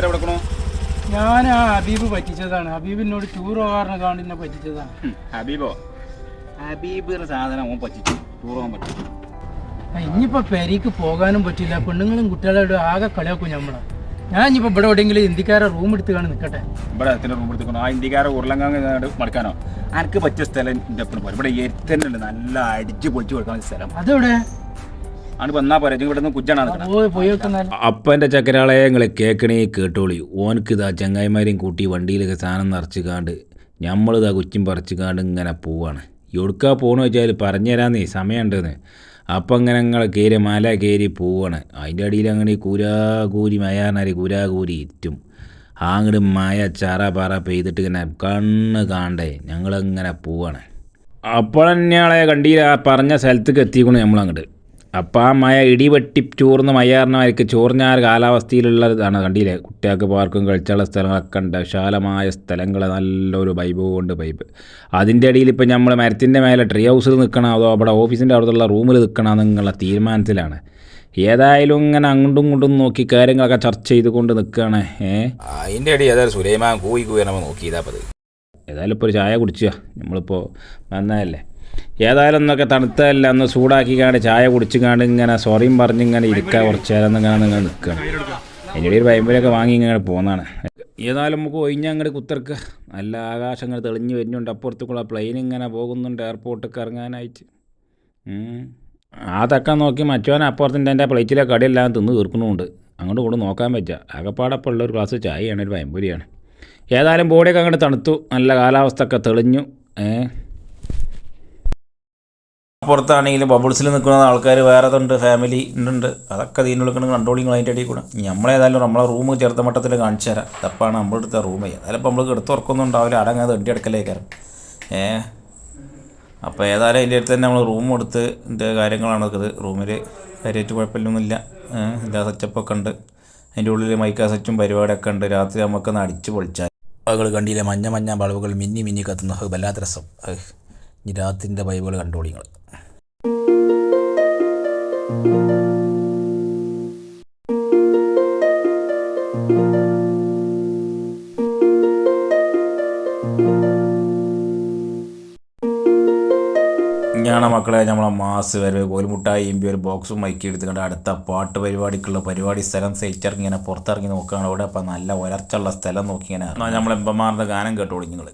ബഷീർ എവിടെ ഞാൻ ആ ഹബീബ് പറ്റിച്ചതാണ്. ഹബീബിനോട് ടൂർ പോകാറിനെ കാണി എന്നെ പറ്റിച്ചതാണ്. ഹബീബോ? ഹബീബ് സാധനം ഓൻ പറ്റിച്ചു. ടൂർ പോകാൻ പറ്റിച്ചു. ഇനിയിപ്പോ പെരീക്ക് പോകാനും പറ്റില്ല. പെണ്ണുങ്ങളും കുട്ടികളോട് ആകെ കളിയാക്കും നമ്മളെ ഞാൻ ഇനിയിപ്പോ ഇവിടെ എവിടെയെങ്കിലും ഇന്ത്യക്കാരെ റൂം എടുത്ത് കാണാൻ നിൽക്കട്ടെ ഇവിടെ എത്ര റൂം എടുത്തോ ആ ഇന്ത്യക്കാരെ ഉരുളങ്ങാട് മടക്കാനോ? എനിക്ക് പറ്റിയ സ്ഥലം പോരും. ഇവിടെ ഏറ്റവും നല്ല അടിച്ച് പൊളിച്ചു കൊടുക്കാൻ സ്ഥലം. അതെവിടെ? ആണ് വന്നാ കേക്കണേ നിങ്ങൾ ഇവിടെ നിന്ന് കുജ്ജാണ് അപ്പന്റെ ചക്കരാളെ കേൾക്കണേ കേട്ടോളി. ഓനക്ക് ഇതാ ചങ്ങായിമാരെയും കൂട്ടി വണ്ടിയിലൊക്കെ സാധനം നിറച്ച് കാണ്ട് നമ്മളിതാ കുച്ചും പറിച്ച് കാണ്ട് ഇങ്ങനെ പോവാണ്. എവിടുക്കാ പോകണമെന്ന് വെച്ചാൽ പറഞ്ഞു തരാന്നേ സമയമുണ്ടെന്ന്. അപ്പം ഇങ്ങനെ നിങ്ങൾ കയറി മല കയറി പോവാണ്. അതിന്റെ അടിയിൽ അങ്ങനെ കൂരാകൂരി മയാനാരി കൂരാകൂരി ഇറ്റും. അങ്ങോട്ട് മയ ചാറ പാറ പെയ്തിട്ട് ഇങ്ങനെ കണ്ണ് കാണ്ടേ ഞങ്ങളങ്ങനെ പോവാണ്. അപ്പോൾ തന്നെയാളെ കണ്ടിയിൽ ആ പറഞ്ഞ സ്ഥലത്തേക്ക് എത്തിക്കണം നമ്മളങ്ങോട്ട് അപ്പോൾ ആ മഴ ഇടിവെട്ടി ചോർന്ന് മയ്യാറിനമാർക്ക് ചോർഞ്ഞാർ കാലാവസ്ഥയിലുള്ളതാണ്. കണ്ടില്ലേ? കുട്ടികൾക്ക് പാർക്കും കളിച്ചുള്ള സ്ഥലങ്ങളൊക്കെ ഉണ്ട്. വിശാലമായ സ്ഥലങ്ങൾ നല്ലൊരു വൈബ് കൊണ്ട് വൈബ് അതിന്റെ ഇടയിൽ ഇപ്പം നമ്മൾ മരത്തിന്റെ മേലെ ട്രീ ഹൗസിൽ നിൽക്കണം അതോ അവിടെ ഓഫീസിന്റെ അടുത്തുള്ള റൂമിൽ നിൽക്കണം എന്നുള്ള തീരുമാനത്തിലാണ്. ഏതായാലും ഇങ്ങനെ അങ്ങോട്ടും ഇങ്ങോട്ടും നോക്കി കാര്യങ്ങളൊക്കെ ചർച്ച ചെയ്തുകൊണ്ട് നിൽക്കുകയാണ് ഏ? അതിന്റെ ഇടയിൽ ഏതായാലും സുലൈമാൻ കൂയി കൂയി നോക്കിയതാ നോക്കിയതാപ്പത് ഏതായാലും ഇപ്പോൾ ഒരു ചായ കുടിച്ചുക നമ്മളിപ്പോൾ വന്നതല്ലേ? ഏതായാലും ഒന്നൊക്കെ തണുത്തതല്ല. ഒന്ന് ചൂടാക്കി കാണ്ട് ചായ കുടിച്ച് കാണ്ട് ഇങ്ങനെ സോറിയും പറഞ്ഞ് ഇങ്ങനെ ഇരിക്കുക കുറച്ച് നേരം ഇങ്ങനെ നിങ്ങൾ നിൽക്കുകയാണ് അതിന്റെ ഒരു വൈമ്പലൊക്കെ വാങ്ങി ഇങ്ങനെ പോകുന്നതാണ് ഏതായാലും നമുക്ക് ഒഴിഞ്ഞ അങ്ങോട്ട് കുത്തിറക്കുക നല്ല ആകാശം ഇങ്ങനെ തെളിഞ്ഞ് വരുന്നുണ്ട്. അപ്പുറത്തേക്കുള്ള പ്ലെയിൻ ഇങ്ങനെ പോകുന്നുണ്ട്. എയർപോർട്ടിലേക്ക് ഇറങ്ങാനായിട്ട്. ആ അതൊക്കെ നോക്കി മറ്റവൻ അപ്പുറത്തിന്റെ എന്റെ പ്ലേറ്റിലെ കടിയെല്ലാം തിന്ന് തീർക്കുന്നുണ്ട്. അങ്ങോട്ട് കൂടെ നോക്കാൻ പറ്റുക ആകപ്പാടപ്പോൾ ഉള്ള ഒരു ഗ്ലാസ് ചായയാണ് ഒരു വയമ്പൊരിയാണ് ഏതായാലും ബോഡിയൊക്കെ അങ്ങോട്ട് തണുത്തു. നല്ല കാലാവസ്ഥ ഒക്കെ തെളിഞ്ഞു. ഏഹ് പുറത്താണെങ്കിലും ബബിൾസിൽ നിൽക്കുന്ന ആൾക്കാർ വേറെ ഉണ്ട് ഫാമിലി ഉണ്ട് അതൊക്കെ ഇതിനുള്ളിൽ കൺട്രോളിങ് അതിന്റെ ഇടയിൽ കൂടെ. നമ്മളേതായാലും നമ്മളെ റൂം ചേർത്ത മട്ടത്തിൽ കാണിച്ചു തരാം. ഇതപ്പാണ് നമ്മളെടുത്ത റൂം ഏതായാലും നമ്മൾ എടുത്ത് ഉറക്കൊന്നും ഉണ്ടാവില്ല. അടങ്ങാതെ തണ്ടി അടുക്കലേക്കാരം ഏ? അപ്പോൾ ഏതായാലും അതിന്റെ അടുത്ത് തന്നെ നമ്മൾ റൂം എടുത്ത് ഇതിന്റെ കാര്യങ്ങളാണ് ഇത്. റൂമിൽ കാര്യമായിട്ട് കുഴപ്പമില്ലൊന്നുമില്ല എല്ലാ സെറ്റപ്പൊക്കെ ഉണ്ട്. അതിന്റെ ഉള്ളിൽ മൈക്കാ സെറ്റും പരിപാടിയൊക്കെ ഉണ്ട്. രാത്രി നമുക്കൊന്ന് അടിച്ച് പൊളിച്ചാൽ ബൾബുകൾ കണ്ടിയിലെ മഞ്ഞ മഞ്ഞ വളവുകൾ മിന്നി മിന്നി കത്തുന്ന വല്ലാത്ത രസം. ഇനി ബൈബിൾ കണ്ടോളിങ്ങൾ ഞാണ് മക്കളെ നമ്മളെ മാസ് വരവ്. കോൽമുട്ടായി ഒരു ബോക്സും മൈക്കി എടുത്തുകൊണ്ട് അടുത്ത പാട്ട് പരിപാടിക്കുള്ള പരിപാടി സ്ഥലം സഹിച്ചിറങ്ങി ഇങ്ങനെ പുറത്തിറങ്ങി നോക്കുകയാണ്. അവിടെ അപ്പം നല്ല ഉയർച്ചുള്ള സ്ഥലം നോക്കി ഇങ്ങനെ എമ്പമാറിന്റെ ഗാനം കേട്ടോളി നിങ്ങൾ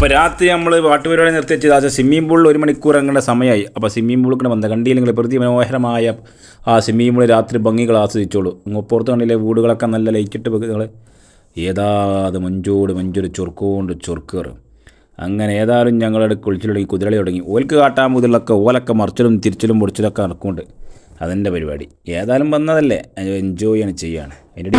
അപ്പോൾ രാത്രി നമ്മൾ പാട്ടുപരിപാടി നിർത്തി വെച്ചത് ആ സ്വിമ്മിംഗ് പൂളിൽ ഒരു മണിക്കൂർ അങ്ങനെ സമയമായി അപ്പോൾ സ്വിമ്മിംഗ് പൂളിൽ കൂടെ വന്ന കണ്ടില്ലെങ്കിൽ പ്രതി മനോഹരമായ ആ സ്വിമ്മിംഗ് പൂളിൽ രാത്രി ഭംഗികൾ ആസ്വദിച്ചോളൂ പുറത്ത് കണ്ടില്ലേ വീടുകളൊക്കെ നല്ല ലൈറ്റിട്ട് നിങ്ങൾ ഏതാ അത് മഞ്ചോട് മഞ്ചൊരു ചൊറുക്കോണ്ട് ചൊറുക്കേറ്. അങ്ങനെ ഏതായാലും ഞങ്ങളുടെ കുളിച്ചിലൊടങ്ങി കുതിരളി തുടങ്ങി. ഓൽക്ക് കാട്ടാൻ മുതലൊക്കെ ഓലൊക്കെ മറിച്ചിലും തിരിച്ചിലും പൊടിച്ചിലൊക്കെ നടക്കുന്നുണ്ട്. അതെന്റെ പരിപാടി. ഏതായാലും വന്നതല്ലേ. എൻജോയ് ചെയ്യാണ്. അതിന്റെ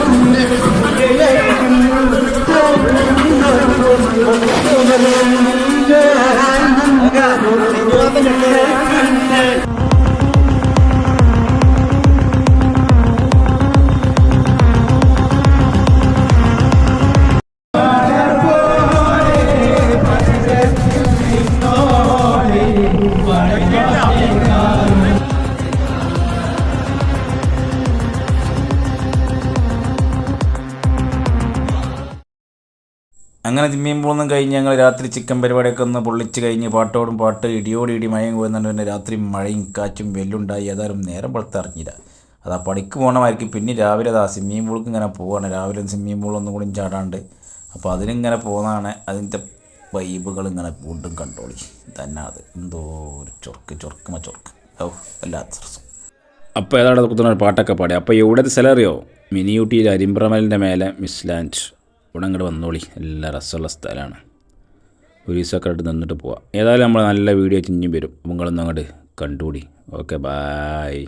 അങ്ങനെ പോകുന്നതും കഴിഞ്ഞ് ഞങ്ങൾ രാത്രി ചിക്കൻ പരിപാടിയൊക്കെ ഒന്ന് പൊള്ളിച്ച് കഴിഞ്ഞ് പാട്ടോടും പാട്ട് ഇടിയോടി ഇടി മയം പോകുന്നുണ്ട് പിന്നെ രാത്രി മഴയും കാറ്റും വെല്ലുണ്ടായി. ഏതായാലും നേരം പുറത്ത് ഇറങ്ങിയില്ല അതാ പണിക്ക് പോകണമായിരിക്കും പിന്നെ രാവിലെ അതാ സ്വിമ്മിംഗ് പൂൾക്ക് ഇങ്ങനെ പോവാണ്. രാവിലെ സ്വിമ്മിംഗ് പൂളൊന്നും കൂടി ചാടാണ്ട്. അപ്പോൾ അതിനിങ്ങനെ പോകുന്നതാണ്. അതിന്റെ വൈബുകൾ ഇങ്ങനെ വീണ്ടും കണ്ടോളി. തന്നെ അത്. എന്തോ ഒരു ചൊർക്ക് ചൊർക്കുമ ചൊർക്ക്. ഓ വല്ലാത്ത രസം അപ്പോൾ ഏതാണ്ട് കുത്തുന്ന പാട്ടൊക്കെ പാടി അപ്പോൾ ഇവിടെ സ്ഥലം അറിയോ? മിനിയൂട്ടിയിൽ അരിമ്പ്രമലിന്റെ മേലെ മിസ് ലാൻഡ് ഇവിടെ അങ്ങോട്ട് വന്നോളി. എല്ലാ രസമുള്ള സ്ഥലമാണ്. ഒരു ദിവസമൊക്കെ ആയിട്ട് നിന്നിട്ട് പോവാം. ഏതായാലും നമ്മൾ നല്ല വീഡിയോ ചിഞ്ഞും വരും. നിങ്ങളൊന്നും അങ്ങോട്ട് കണ്ടുകൂടി. Okay bye